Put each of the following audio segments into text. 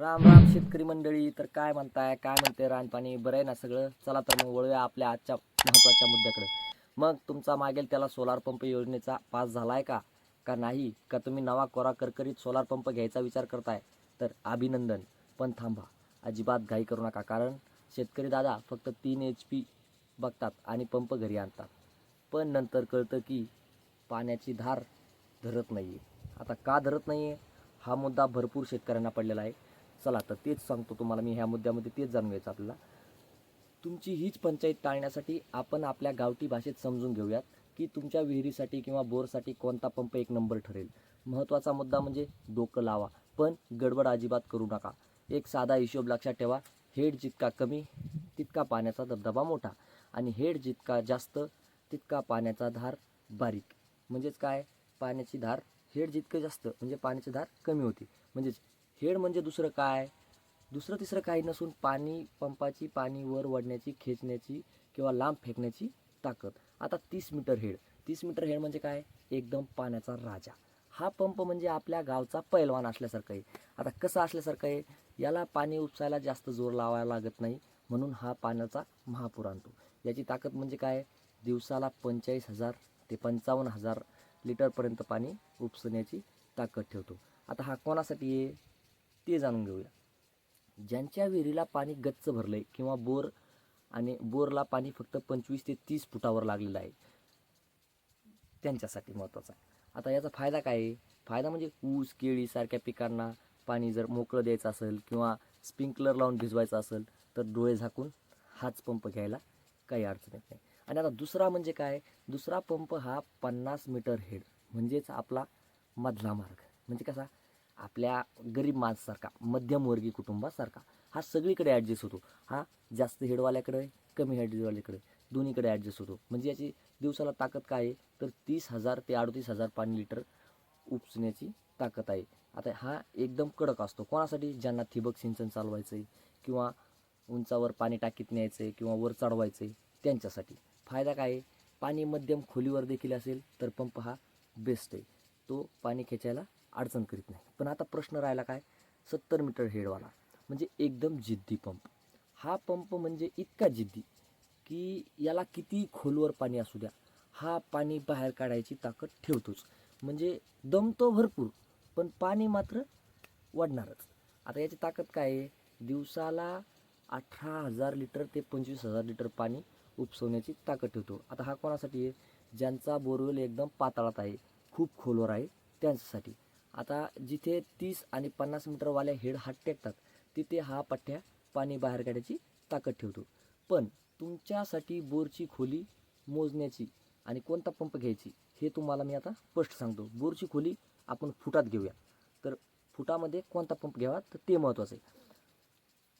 राम राम शेतकरी मंडळी तर काय म्हणताय काय म्हणते रानपाणी? बरं आहे ना सगळं? चला तर मग वळूया आपल्या आजच्या महत्त्वाच्या मुद्द्याकडे. मग तुमचा मागेल त्याला सोलार पंप योजनेचा पास झाला आहे का? का नाही? का तुम्ही नवा कोरा करकरीत सोलार पंप घ्यायचा विचार करताय? तर अभिनंदन. पण थांबा. अजिबात घाई करू नका कारण शेतकरी दादा फक्त तीन एच पी बघतात आणि पंप घरी आणतात. पण नंतर कळतं की पाण्याची धार धरत नाही आहे आता का धरत नाही आहे हा मुद्दा भरपूर शेतकऱ्यांना पडलेला आहे. चला तर तेच सांगतो तुम्हाला मी ह्या मुद्द्यामध्ये तेच जाणून घ्यायचं आपल्याला. तुमची हीच पंचायत टाळण्यासाठी आपण आपल्या गावठी भाषेत समजून घेऊयात की तुमच्या विहिरीसाठी किंवा बोरसाठी कोणता पंप एक नंबर ठरेल. महत्त्वाचा मुद्दा म्हणजे डोकं लावा पण गडबड अजिबात करू नका. एक साधा हिशोब लक्षात ठेवा हेड जितका कमी तितका पाण्याचा दबदबा मोठा. आणि हेड जितका जास्त तितका पाण्याचा धार बारीक. म्हणजेच काय? पाण्याची धार हेड जितकं जास्त म्हणजे पाण्याची धार कमी होती. म्हणजेच हेड म्हणजे दुसरं काय? दुसरं तिसरं काही नसून पाणी पंपाची पाणी वर वडण्याची खेचण्याची किंवा लांब फेकण्याची ताकद. आता तीस मीटर हेड. तीस मीटर हेड म्हणजे काय? एकदम पाण्याचा राजा. हा पंप म्हणजे आपल्या गावचा पैलवान असल्यासारखं आहे. आता कसं असल्यासारखं आहे? याला पाणी उपसायला जास्त जोर लावायला लागत नाही म्हणून हा पाण्याचा महापूर आणतो. याची ताकद म्हणजे काय? दिवसाला पंचेचाळीस हजार ते पंचावन्न हजार लिटरपर्यंत पाणी उपसण्याची ताकद ठेवतो. आता हा कोणासाठी आहे? ते जाणून घेऊया. ज्यांच्या विहिरीला पाणी गच्च भरलं आहे किंवा बोर आणि बोरला पाणी फक्त पंचवीस ते तीस फुटावर लागलेलं आहे त्यांच्यासाठी महत्त्वाचा आता याचा फायदा काय आहे? फायदा म्हणजे ऊस केळीसारख्या पिकांना पाणी जर मोकळं द्यायचं असेल किंवा स्प्रिंकलर लावून भिजवायचं असेल तर डोळे झाकून हाच पंप घ्यायला काही अडचण येत नाही. आणि आता दुसरा म्हणजे काय? दुसरा पंप हा पन्नास मीटर हेड म्हणजेच आपला मधला मार्ग. म्हणजे कसा? आपल्या गरीब माणसासारखा मध्यमवर्गीय कुटुंबासारखा हा सगळीकडे ॲडजस्ट होतो. हा जास्त हेडवाल्याकडे कमी हेडवाल्याकडे दोन्हीकडे ॲडजस्ट होतो. म्हणजे याची दिवसाला ताकद काय आहे? तर तीस हजार ते अडतीस हजार पाणी लिटर उपसण्याची ताकद आहे. आता हा एकदम कडक असतो. कोणासाठी? ज्यांना ठिबक सिंचन चालवायचं आहे किंवा उंचावर पाणी टाकीत न्यायचं आहे किंवा वर चढवायचं आहे त्यांच्यासाठी. फायदा काय आहे? पाणी मध्यम खोलीवर देखील असेल तर पंप हा बेस्ट आहे. तो पाणी खेचायला अडचण करीत नाही. पण आता प्रश्न राहिला काय? सत्तर मीटर हेडवाला. म्हणजे एकदम जिद्दी पंप. हा पंप म्हणजे इतका जिद्दी की याला किती खोलवर पाणी असू द्या हा पाणी बाहेर काढायची ताकद ठेवतोच. म्हणजे दमतो भरपूर पण पाणी मात्र वाढणारच. आता याची ताकद काय आहे? दिवसाला अठरा हजार लिटर ते पंचवीस हजार लिटर पाणी उपसवण्याची ताकद ठेवतो. आता हा कोणासाठी आहे? ज्यांचा बोरवेल एकदम पातळात आहे खूप खोलवर आहे त्यांच्यासाठी. आता जिथे तीस आणि पन्नास मीटरवाल्या हेड हात टेकतात तिथे हा पठ्ठ्या पाणी बाहेर काढायची ताकद ठेवतो. पण तुमच्यासाठी बोरची खोली मोजण्याची आणि कोणता पंप घ्यायची हे तुम्हाला मी आता स्पष्ट सांगतो. बोरची खोली आपण फुटात घेऊया. तर फुटामध्ये कोणता पंप घ्यावा? तर ते महत्त्वाचं आहे.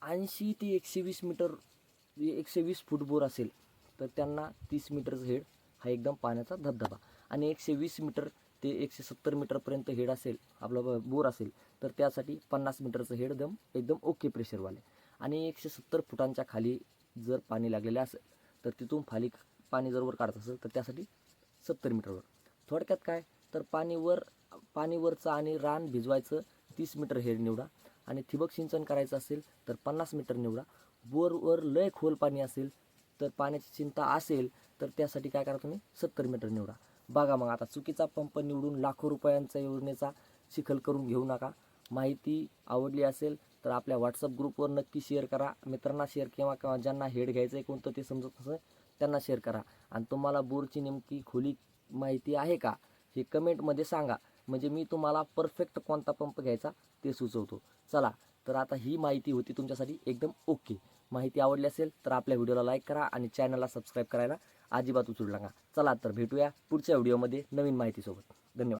ऐंशी ते एकशे वीस मीटर एकशे वीस फूट बोर असेल तर त्यांना तीस मीटरचं हेड हा एकदम पाण्याचा धबधबा. आणि एकशे वीस मीटर ते एकशे सत्तर मीटरपर्यंत हेड असेल आपला बोर असेल तर त्यासाठी पन्नास मीटरचं हेड दम एकदम ओके प्रेशरवाले. आणि एकशे सत्तर फुटांच्या खाली जर पाणी लागलेलं असेल तर तिथून खाली पाणी जर वर काढत असेल तर त्यासाठी सत्तर मीटरवर. थोडक्यात काय? तर पाणीवर पाणीवरचं आणि रान भिजवायचं तीस मीटर हेड निवडा. आणि ठिबक सिंचन करायचं असेल तर पन्नास मीटर निवडा. बोरवर लय खोल पाणी असेल तर पाण्याची चिंता असेल तर त्यासाठी काय करा तुम्ही? सत्तर मीटर निवडा. बघा मग आता चुकीचा पंप निवडून लाखो रुपयांच्या योजनेचा चिखल करून घेऊ नका. माहिती आवडली असेल तर आपल्या व्हॉट्सअप ग्रुपवर नक्की शेअर करा. मित्रांना शेअर किंवा किंवा ज्यांना हेड घ्यायचं आहे कोणतं ते समजत नसेल त्यांना शेअर करा. आणि तुम्हाला बोरची नेमकी खोली माहिती आहे का हे कमेंटमध्ये सांगा. म्हणजे मी तुम्हाला परफेक्ट कोणता पंप घ्यायचा ते सुचवतो. चला तर आता ही माहिती होती तुमच्यासाठी एकदम ओके. माहिती आवडली असेल तर आपल्या व्हिडिओला लाईक करा आणि चॅनलला सबस्क्राईब करायला अजिबात उचलू नका. चला तर भेटूया पुढच्या व्हिडिओमध्ये नवीन माहितीसोबत. धन्यवाद.